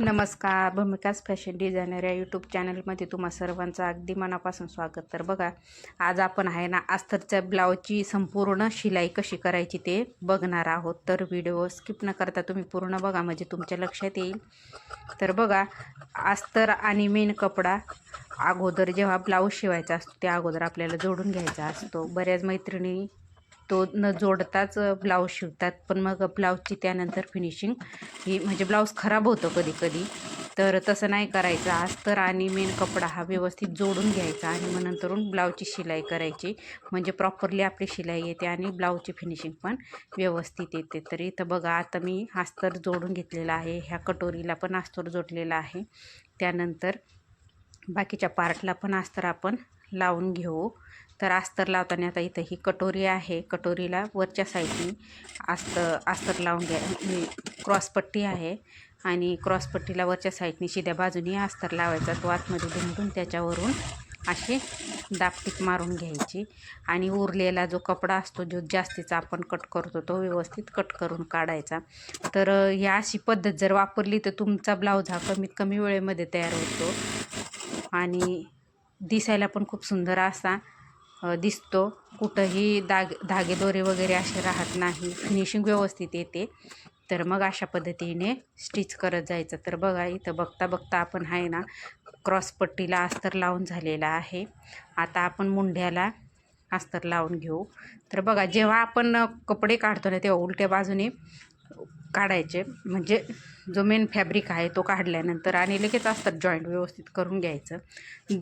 नमस्कार भूमिकाच fashion designer या यूट्यूब चॅनलमध्ये तुम्हा सर्वांचं अगदी मनापासून स्वागत. तर बघा आज आपण आहे ना अस्तरच्या ब्लाऊजची संपूर्ण शिलाई कशी करायची ते बघणार आहोत. तर व्हिडिओ स्किप न करता तुम्ही पूर्ण बघा म्हणजे तुमच्या लक्षात येईल. तर बघा अस्तर आणि मेन कपडा अगोदर जेव्हा ब्लाऊज शिवायचा असतो त्या अगोदर आपल्याला जोडून घ्यायचा असतो. बऱ्याच मैत्रिणी तो न जोडताच ब्लाऊज शिवतात. पण मग ब्लाऊजची त्यानंतर फिनिशिंग ही म्हणजे ब्लाऊज खराब होतं कधी कधी तर तसं नाही करायचं. अस्तर आणि मेन कपडा हा व्यवस्थित जोडून घ्यायचा आणि मग नंतरून ब्लाऊजची शिलाई करायची. म्हणजे प्रॉपरली आपली शिलाई येते आणि ब्लाऊजची फिनिशिंग पण व्यवस्थित येते. तर इथं बघा आता मी अस्तर जोडून घेतलेला आहे. ह्या कटोरीला पण अस्तर जोडलेला आहे. त्यानंतर बाकीच्या पार्टला पण अस्तर आपण लावून घेऊ. तर अस्तर लावताना आता इथं ही कटोरी आहे. कटोरीला वरच्या साईडनी अस्तर अस्तर लावून घ्या क्रॉसपट्टी आहे आणि क्रॉसपट्टीला वरच्या साईडनी शिद्या बाजूनी अस्तर लावायचा तो आतमध्ये दुमडून त्याच्यावरून असे दापटीक मारून घ्यायची. आणि उरलेला जो कपडा असतो जो जास्तीचा आपण कट करतो तो व्यवस्थित कट करून काढायचा. तर ह्या अशी पद्धत जर वापरली तर तुमचा ब्लाऊज हा कमीत कमी वेळेमध्ये तयार होतो. आणि दिसायला पण खूप सुंदर असा दिसतो. कुठंही दाग धागेदोरे वगैरे असे राहत नाही. फिनिशिंग व्यवस्थित येते. तर मग अशा पद्धतीने स्टिच करत जायचं. तर बघा इथं बघता बघता आपण आहे ना क्रॉसपट्टीला अस्तर लावून झालेला आहे. आता आपण मुंढ्याला अस्तर लावून घेऊ. तर बघा जेव्हा आपण कपडे काढतो ना तेव्हा उलट्या बाजूने काढायचे. म्हणजे जो मेन फॅब्रिक आहे तो काढल्यानंतर आणि लगेच अस्तर जॉईंट व्यवस्थित करून घ्यायचं.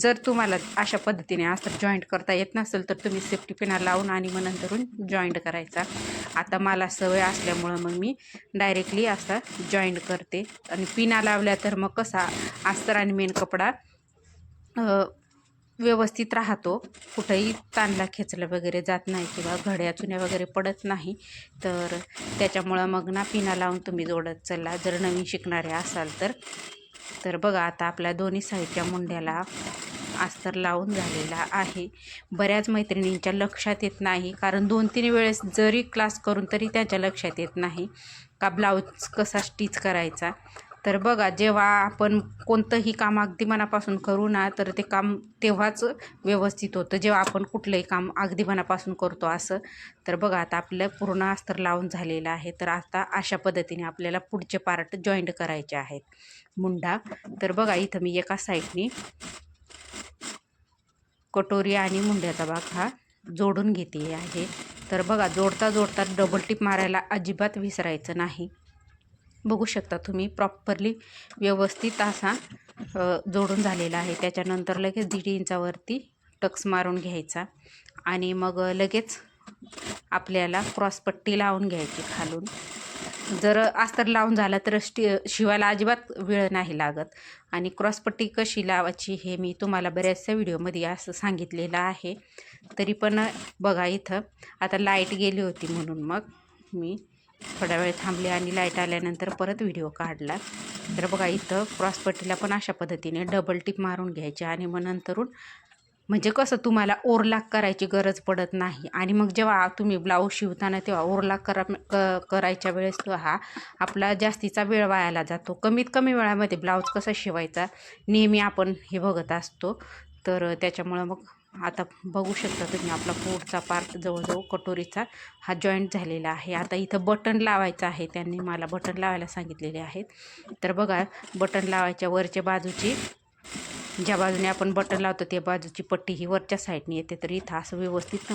जर तुम्हाला अशा पद्धतीने अस्तर जॉईंट करता येत नसेल तर तुम्ही सेफ्टी पिना लावून आणि मग नंतरून जॉईंट करायचा. आता मला सवय असल्यामुळं मग मी डायरेक्टली असा जॉईंट करते. आणि पिना लावल्या तर मग कसा अस्तर आणि मेन कपडा व्यवस्थित राहतो. कुठंही ताणला खेचलं वगैरे जात नाही किंवा घड्या चुन्या वगैरे पडत नाही. तर त्याच्यामुळं मग ना पिना लावून तुम्ही जोडत चला. जर नवीन शिकणारे असाल तर. तर बघा आता आपल्या दोन्ही साईडच्या मुंड्याला अस्तर लावून झालेला आहे. बऱ्याच मैत्रिणींच्या लक्षात येत नाही. कारण दोन तीन वेळेस जरी क्लास करून तरी त्याच्या लक्षात येत नाही. का ब्लाऊज कसा स्टिच करायचा? तर बघा जेव्हा आपण कोणतंही काम अगदी मनापासून करू ना तर ते काम तेव्हाच व्यवस्थित होतं. जेव्हा आपण कुठलंही काम अगदी मनापासून करतो असं तर बघा आता आपलं पूर्ण अस्तर लावून झालेलं आहे. तर आता अशा पद्धतीने आपल्याला पुढचे पार्ट जॉईंट करायचे आहेत. मुंडा तर बघा इथं मी एका साईडनी कटोरी आणि मुंड्याचा भाग हा जोडून घेते आहे. तर बघा जोडता जोडता डबल टिप मारायला अजिबात विसरायचं नाही. बघू शकता तुम्ही प्रॉपरली व्यवस्थित असा जोडून झालेला आहे. त्याच्यानंतर लगेच दीड इंचावरती टक्स मारून घ्यायचा आणि मग लगेच आपल्याला क्रॉसपट्टी लावून घ्यायची खालून. जर अस्तर लावून झालं तर स्टी शिवायला अजिबात वेळ नाही लागत आणि क्रॉसपट्टी कशी लावायची हे मी तुम्हाला बऱ्याचशा व्हिडिओमध्ये असं सांगितलेलं आहे. तरी पण बघा इथं आता लाइट गेली होती म्हणून मग मी थोडा वेळ थांबले आणि लाइट आल्यानंतर परत व्हिडिओ काढला. तर बघा इथं क्रॉसपट्टीला पण अशा पद्धतीने डबल टिप मारून घ्यायची आणि मग नंतरून म्हणजे कसं तुम्हाला ओरलाक करायची गरज पडत नाही. आणि मग जेव्हा तुम्ही ब्लाऊज शिवताना तेव्हा ओरलाक करा क करायच्या वेळेस तो हा आपला जास्तीचा वेळ वायाला जातो. कमीत कमी वेळामध्ये ब्लाऊज कसा शिवायचा नेहमी आपण हे बघत असतो. तर त्याच्यामुळं मग आता बघू शकता तुम्ही आपला पुढचा पार्ट जवळजवळ कटोरीचा हा जॉईंट झालेला आहे. आता इथं बटन लावायचं आहे. त्यांनी मला बटन लावायला सांगितलेले आहेत. तर बघा बटन लावायच्या वरच्या बाजूची ज्या बाजूने आपण बटन लावतो त्या बाजूची पट्टी ही वरच्या साईडने येते. तर इथं असं व्यवस्थित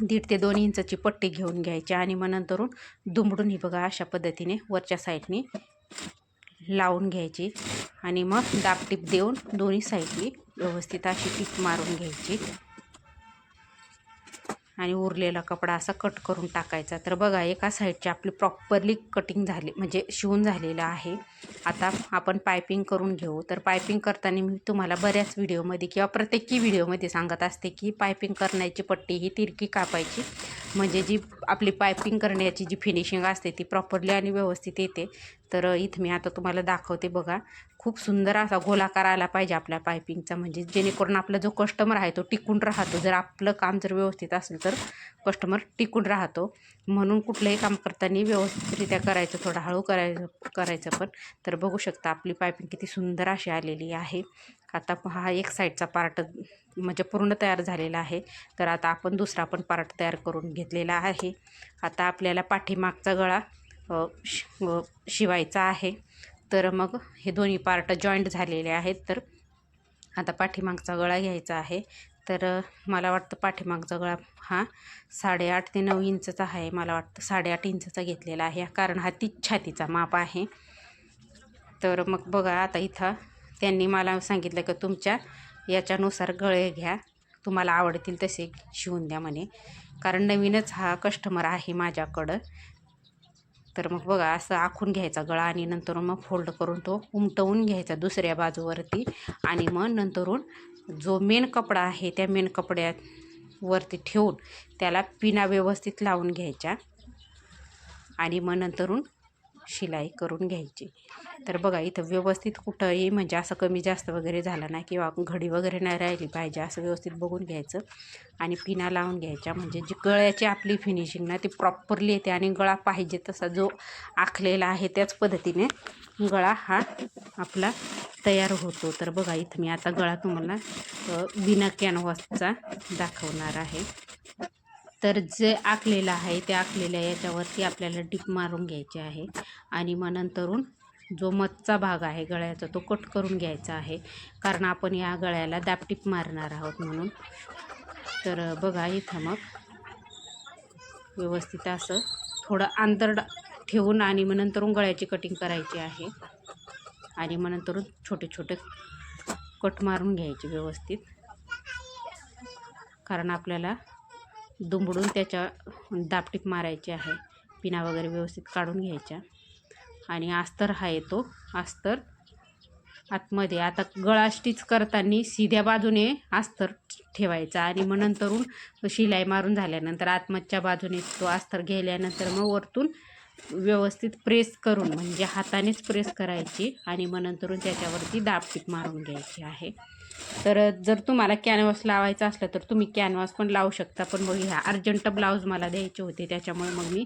दीड ते दोन इंचाची पट्टी घेऊन घ्यायची आणि मग नंतरून दुमडून ही बघा अशा पद्धतीने वरच्या साईडने लावून घ्यायची. आणि मग दाबटीप देऊन दोन्ही साईडनी व्यवस्थित अशी पीक मारून घ्यायची. आणि उरलेला कपडा असा कट करून टाकायचा. तर बघा एका साईडची आपली प्रॉपरली कटिंग झाली म्हणजे शिवून झालेलं आहे. आता आपण पायपिंग करून घेऊ. तर पायपिंग करताना मी तुम्हाला बऱ्याच व्हिडिओमध्ये किंवा प्रत्येकी व्हिडिओमध्ये सांगत असते की पायपिंग करण्याची पट्टी ही तिरकी कापायची. म्हणजे जी आपली पायपिंग करण्याची जी फिनिशिंग असते ती प्रॉपरली आणि व्यवस्थित येते. तर इथं मी आता तुम्हाला दाखवते बघा. खूप सुंदर असा गोलाकार आला पाहिजे आपल्या पायपिंगचा. म्हणजे जेणेकरून आपला जो कस्टमर आहे तो टिकून राहतो. जर आपलं काम जर व्यवस्थित असेल तर कस्टमर टिकून राहतो. म्हणून कुठलंही काम करताना व्यवस्थितरित्या करायचं थोडं हळू करायचं करायचं पण. तर बघू शकता आपली पायपिंग किती सुंदर अशी आलेली आहे. आता हा एक साईडचा पार्ट म्हणजे पूर्ण तयार झालेला आहे. तर आता आपण दुसरा पण पार्ट तयार करून घेतलेला आहे. आता आपल्याला पाठीमागचा गळा शिवायचा आहे. तर मग हे दोन्ही पार्ट जॉईंट झालेले आहेत. तर आता पाठीमागचा गळा घ्यायचा आहे. तर मला वाटतं पाठीमागचा गळा हा साडेआठ ते नऊ इंचचा आहे. मला वाटतं साडेआठ इंचचा घेतलेला आहे. कारण हा तीच छातीचा माप आहे. तर मग बघा आता इथं त्यांनी मला सांगितलं की तुमच्या याच्यानुसार गळे घ्या. तुम्हाला आवडतील तसे शिवून द्या म्हणे. कारण नवीनच हा कस्टमर आहे माझ्याकडं. तर मग बघा असं आखून घ्यायचा गळा आणि नंतर मग फोल्ड करून तो उमटवून घ्यायचा दुसऱ्या बाजूवरती. आणि मग नंतरून जो मेन कपडा आहे त्या मेन कपड्यावरती ठेवून त्याला पिना व्यवस्थित लावून घ्यायच्या. आणि मग नंतरून शिलाई करून घ्यायची. तर बघा इथं व्यवस्थित कुठंही म्हणजे असं कमी जास्त वगैरे झालं नाही किंवा घडी वगैरे नाही राहिली पाहिजे असं व्यवस्थित बघून घ्यायचं आणि पिना लावून घ्यायच्या. म्हणजे जी गळ्याची आपली फिनिशिंग ना ती प्रॉपरली येते आणि गळा पाहिजे तसा जो आखलेला आहे त्याच पद्धतीने गळा हा आपला तयार होतो. तर बघा इथं मी आता गळा तुम्हाला बिना कॅनव्हासचा दाखवणार आहे. तर जे आखलेलं आहे त्या आखलेल्या याच्यावरती आपल्याला डिप मारून घ्यायची आहे. आणि मग नंतरून जो मधचा भाग आहे गळ्याचा तो कट करून घ्यायचा आहे. कारण आपण या गळ्याला दापटीप मारणार आहोत म्हणून. तर बघा इथं मग व्यवस्थित असं थोडं अंतर ठेवून आणि मग नंतरून गळ्याची कटिंग करायची आहे. आणि मग नंतरून छोटे छोटे कट मारून घ्यायचे व्यवस्थित. कारण आपल्याला दुमडून त्याच्या दापटीप मारायची आहे. पिना वगैरे व्यवस्थित काढून घ्यायच्या. आणि अस्तर हा येतो अस्तर आतमध्ये. आता गळा स्टिच करताना सिध्या बाजूने अस्तर ठेवायचा आणि मग नंतरून शिलाई मारून झाल्यानंतर आतमधच्या बाजूने तो अस्तर गेल्यानंतर मग वरतून व्यवस्थित प्रेस करून म्हणजे हातानेच प्रेस करायची आणि मग नंतरून त्याच्यावरती दाबटीप मारून घ्यायची आहे. तर जर तुम्हाला कॅनव्हास लावायचा असला तर तुम्ही कॅनव्हास पण लावू शकता. पण मग ह्या अर्जंट ब्लाऊज मला द्यायचे होते त्याच्यामुळे मग मी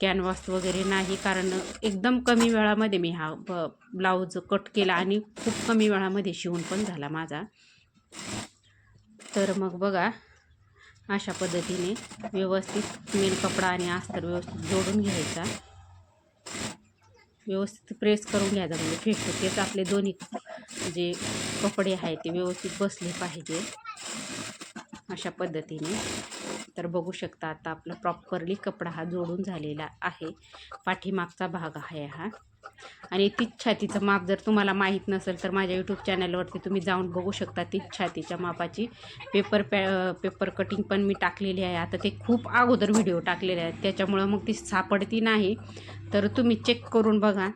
कॅनव्हास वगैरे नाही. कारण एकदम कमी वेळामध्ये मी हा ब ब्लाऊज कट केला आणि खूप कमी वेळामध्ये शिवून पण झाला माझा. तर मग बघा अशा पद्धतीने व्यवस्थित मेन कपडा आणि अस्तर व्यवस्थित जोडून घ्यायचा. व्यवस्थित प्रेस करून घ्यायचा म्हणजे फेस तेच आपले दोन्ही जे कपडे आहेत ते व्यवस्थित बसले पाहिजे. अशा पद्धतीने. तर बघू शकता आता आपला प्रॉपरली कपडा हा जोडून झालेला आहे. पाठीमागचा भाग आहे हा. आणि तीच छातीचं माप जर तुम्हाला माहीत नसेल तर माझ्या यूट्यूब चॅनलवरती तुम्ही जाऊन बघू शकता तीच छातीच्या मापाची. पेपर पॅ पेपर कटिंग पण मी टाकलेली आहे. आता ते खूप अगोदर व्हिडिओ टाकलेले आहेत. त्याच्यामुळं मग ती सापडती नाही. तर तुम्ही चेक करून बघा.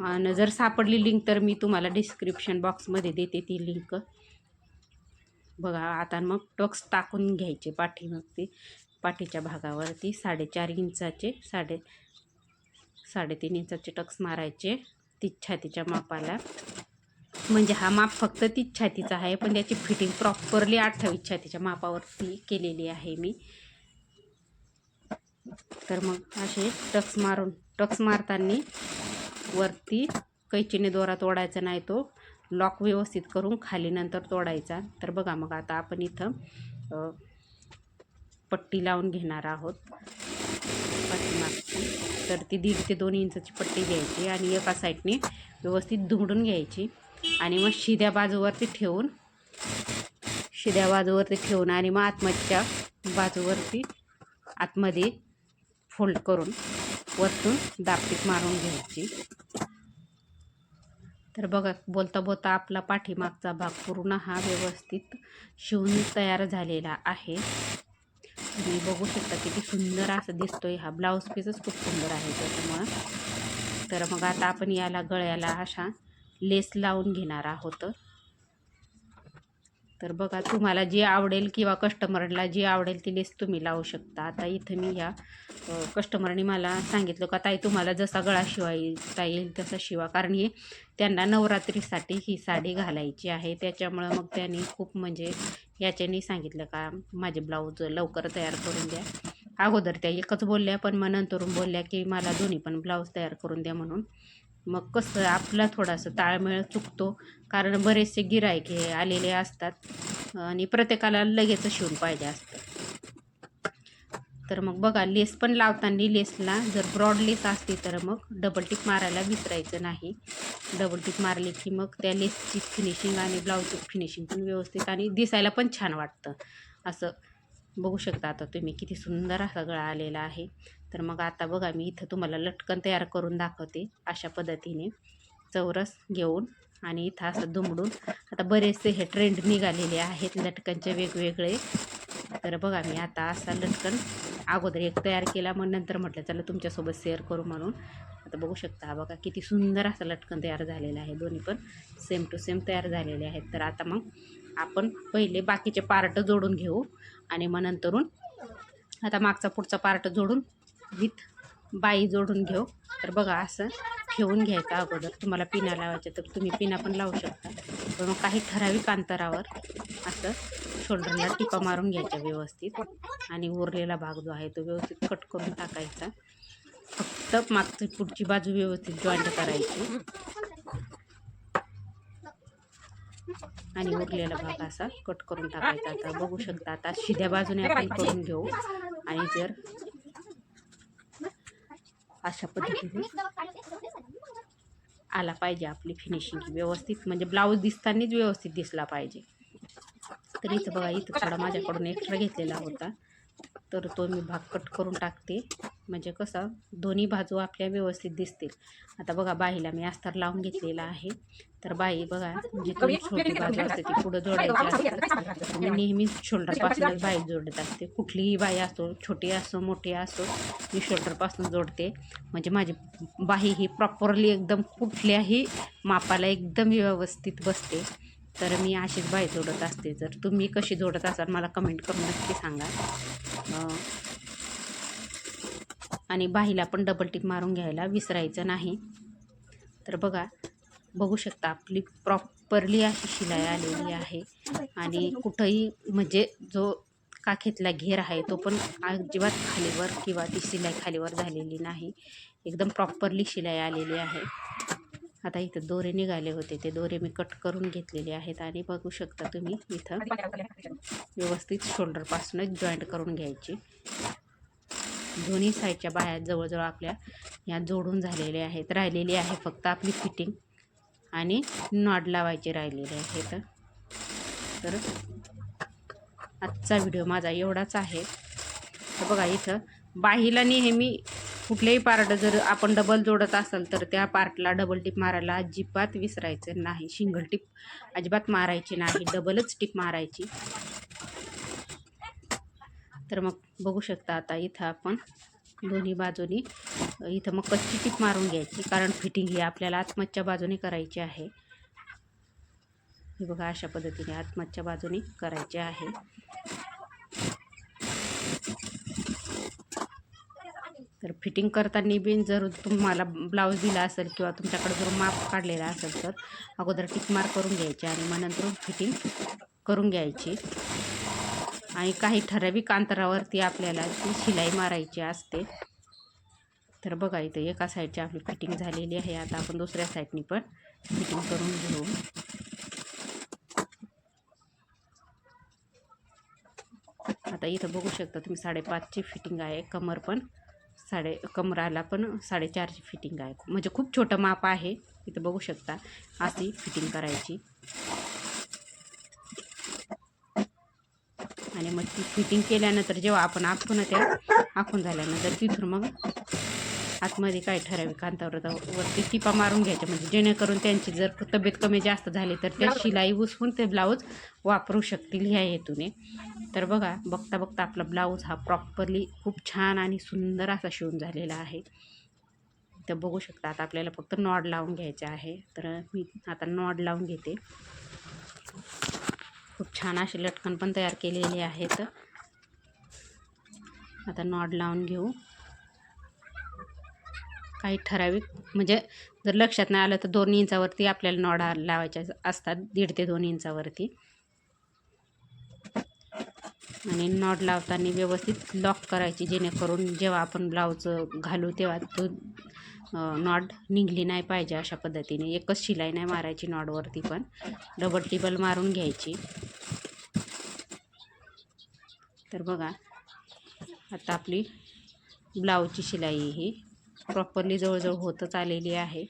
आणि जर सापडली लिंक तर मी तुम्हाला डिस्क्रिप्शन बॉक्समध्ये देते ती लिंक बघा आता मग टक्स टाकून घ्यायचे पाठीमागती पाठीच्या भागावरती साडेचार इंचाचे साडे साडेतीन इंचाचे टक्स मारायचे तीच छातीच्या मापाला. म्हणजे हा माप फक्त तीच छातीचा आहे पण त्याची फिटिंग प्रॉपरली अठ्ठावीस छातीच्या मापावरती केलेली आहे मी. तर मग असे टक्स मारून टक्स मारताना वरती कैचीने दोरा तोडायचा नाही तो. लॉक व्यवस्थित करून खाली नंतर तोडायचा. तर बघा मग आता आपण इथं पट्टी लावून घेणार आहोत. तर ती दीड ते दोन इंचाची पट्टी घ्यायची आणि एका साईडने व्यवस्थित धुडून घ्यायची. आणि मग शिध्या बाजूवरती ठेवून शिद्या बाजूवरती ठेवून आणि मग आतमधच्या बाजूवरती आतमध्ये फोल्ड करून वरतून दापटीक मारून घ्यायची. तर बघा बोलता बोलता आपला पाठीमागचा भाग पूर्ण हा व्यवस्थित शिवून तयार झालेला आहे. तुम्ही बघू शकता किती सुंदर असं दिसतोय. हा ब्लाऊज पीसच खूप सुंदर आहे त्याच्यामुळं. तर मग आता आपण याला गळ्याला अशा लेस लावून घेणार आहोत. तर बघा तुम्हाला जी आवडेल किंवा कस्टमरला जी आवडेल ती लिस्ट तुम्ही लावू शकता. आता इथं मी ह्या कस्टमरने मला सांगितलं का ताई तुम्हाला जसा गळा शिवायचा येईल तसा शिवा. कारण हे त्यांना नवरात्रीसाठी ही साडी घालायची आहे. त्याच्यामुळं मग त्यांनी खूप म्हणजे याच्याने सांगितलं का माझे ब्लाऊज लवकर तयार करून द्या. अगोदर त्या एकच बोलल्या पण मग नंतरून बोलल्या की मला दोन्ही पण ब्लाऊज तयार करून द्या म्हणून. मग कसं आपला थोडासा ताळमेळ चुकतो. कारण बरेचसे गिरायक हे आलेले असतात. आणि प्रत्येकाला लगेच शिवून पाहिजे असतं. तर मग बघा लेस पण लावताना लेसला जर ब्रॉड लेस असती तर मग डबल टिक मारायला विसरायचं नाही. डबल टिक मारली की मग त्या लेसची फिनिशिंग आणि ब्लाऊजची फिनिशिंग पण व्यवस्थित आणि दिसायला पण छान वाटतं. असं बघू शकता आता तुम्ही किती सुंदर सगळा आलेला आहे. तर मग आता बघा मी इथं तुम्हाला लटकन तयार करून दाखवते अशा पद्धतीने. चौरस घेऊन आणि इथं असं दुमडून आता बरेचसे हे ट्रेंड निघालेले आहेत लटकनचे वेगवेगळे. तर बघा मी आता असा लटकन अगोदर एक तयार केला मग नंतर म्हटलं चला तुमच्यासोबत शेअर करू म्हणून. आता बघू शकता बघा किती सुंदर असं लटकन तयार झालेलं आहे. दोन्ही पण सेम टू सेम तयार झालेले आहेत. तर आता मग आपण पहिले बाकीचे पार्ट जोडून घेऊ आणि मग नंतरून आता मागचा पुढचा पार्ट जोडून विथ बाई जोडून घेऊ. तर बघा असं ठेवून घ्यायचं अगोदर. तुम्हाला पिना लावायच्या तर तुम्ही पिना पण लावू शकता. पण काही ठराविक अंतरावर असं शोल्डरला टिपा मारून घ्यायच्या व्यवस्थित. आणि उरलेला भाग जो आहे तो व्यवस्थित कट करून टाकायचा. फक्त मागची पुढची बाजू व्यवस्थित जॉईंट करायची. आणि उरलेला भाग असा कट करून टाकायचा. आता बघू शकता आता शिध्या बाजूने आपण करून घेऊ. आणि जर अशा पद्धतीने. आला पाहिजे आपली फिनिशिंग व्यवस्थित. म्हणजे ब्लाऊज दिसतानाच व्यवस्थित दिसला पाहिजे. तर इथं बघा इथं थोडा माझ्याकडून एक्स्ट्रा घेतलेला होता. तर तो मी भाग कट करून टाकते. म्हणजे कसं दोन्ही बाजू आपल्या व्यवस्थित दिसतील. आता बघा बाईला मी अस्तर लावून घेतलेला आहे. तर बाई बघा म्हणजे जिथून छोटी बाजू असते ती पुढं जोडायची असते. मी नेहमीच शोल्डरपासूनच बाई जोडत असते. कुठलीही बाई असो छोटी असो मोठी असो मी शोल्डरपासून जोडते. म्हणजे माझी बाही ही प्रॉपरली एकदम कुठल्याही मापाला एकदम व्यवस्थित बसते. तर मी अशीच बाई जोडत असते. जर तुम्ही कशी जोडत असाल मला कमेंट करून नक्की सांगा. आणि बाहीला पण डबल टिक मारून घ्यायला विसरायचं नाही. तर बघा बघू शकता आपली प्रॉपरली अशी शिलाई आलेली आहे. आणि कुठंही म्हणजे जो काखेतला घेर आहे तो पण अजिबात खालीवर किंवा ती शिलाई खालीवर झालेली नाही. एकदम प्रॉपरली शिलाई आलेली आहे. आता इथं दोरे निघाले होते. ते दोरे मी कट करून घेतलेले आहेत आणि बघू शकता तुम्ही इथं व्यवस्थित शोल्डरपासूनच जॉईंट करून घ्यायची. दोन्ही साईडच्या बाया जवळजवळ आपल्या या जोडून झालेल्या आहेत. राहिलेली आहे फक्त आपली फिटिंग आणि नॉड लावायचे राहिलेले आहेत तर आजचा व्हिडिओ माझा एवढाच आहे. तर बघा इथं बाहीला नेहमी कुठल्याही पार्ट जर आपण डबल जोडत असाल तर त्या पार्टला डबल टिप मारायला अजिबात विसरायचं नाही. सिंगल टिप अजिबात मारायची नाही. डबलच टिप मारायची. तर मग बघू शकता आता इथं आपण दोन्ही बाजूनी इथं मग कच्ची टिप मारून घ्यायची. कारण फिटिंग ही आपल्याला आत्मच्या बाजूने करायची आहे. हे बघा अशा पद्धतीने आत्मच्या बाजूने करायचे आहे. तर फिटिंग करताना बी जर तुम्हाला ब्लाऊज दिला असेल किंवा तुमच्याकडे जर माप काढलेला असेल तर अगोदर टिकमार करून घ्यायची आणि मग नंतर फिटिंग करून घ्यायची. आणि काही ठराविक अंतरावरती आपल्याला ती शिलाई मारायची असते. तर बघा इथं एका साईडची आपली फिटिंग झालेली आहे. आता आपण दुसऱ्या साईडनी पण फिटिंग करून घेऊ. आता इथं बघू शकता तुम्ही साडेपाचची फिटिंग आहे. कमर पण साडे कमराला पण साडेचारची फिटिंग आहे. म्हणजे खूप छोटं माप आहे. इथं बघू शकता अशी फिटिंग करायची. आणि मग ती फिटिंग केल्यानंतर जेव्हा आपण आखून त्या आखून झाल्यानंतर तिथून मग आतमध्ये काय ठराविक वरती टिपा मारून घ्यायच्या. म्हणजे जेणेकरून त्यांची जर तब्येत कमी जास्त झाली तर त्या शिलाई उसवून ते ब्लाऊज वापरू शकतील ह्या हेतूने. तर बघा बघता बघता आपला ब्लाऊज हा प्रॉपरली खूप छान आणि सुंदर असा शिवून झालेला आहे. तर बघू शकता आता आपल्याला फक्त नॉड लावून घ्यायचे आहे. तर मी आता नॉड लावून घेते. खूप छान असे लटकन पण तयार केलेले आहेत आता नॉड लावून घेऊ. काही ठराविक म्हणजे जर लक्षात नाही आलं तर दोन इंचावरती आपल्याला नॉडा लावायच्या असतात दीड ते दोन इंचावरती. आणि नॉड लावताना व्यवस्थित लॉक करायची जेणेकरून जेव्हा आपण ब्लाऊज घालू तेव्हा तो नॉड निघली नाही पाहिजे अशा पद्धतीने. एकच शिलाई नाही मारायची नॉडवरती पण. डबल टिबल मारून घ्यायची. तर बघा आता आपली ब्लाऊजची शिलाई ही. प्रॉपरली जवळजवळ होतच आलेली आहे.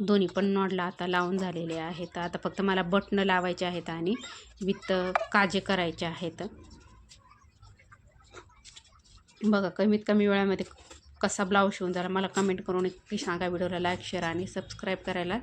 दोन्ही पण नॉडला आता लावून झालेले आहेत. आता फक्त मला बटणं लावायचे आहेत आणि विथ काजे करायचे आहेत. बघा कमीत कमी वेळामध्ये कसा ब्लाऊज शिवून झाला मला कमेंट करून नक्की सांगा. व्हिडिओला लाईक शेअर आणि सबस्क्राईब करायला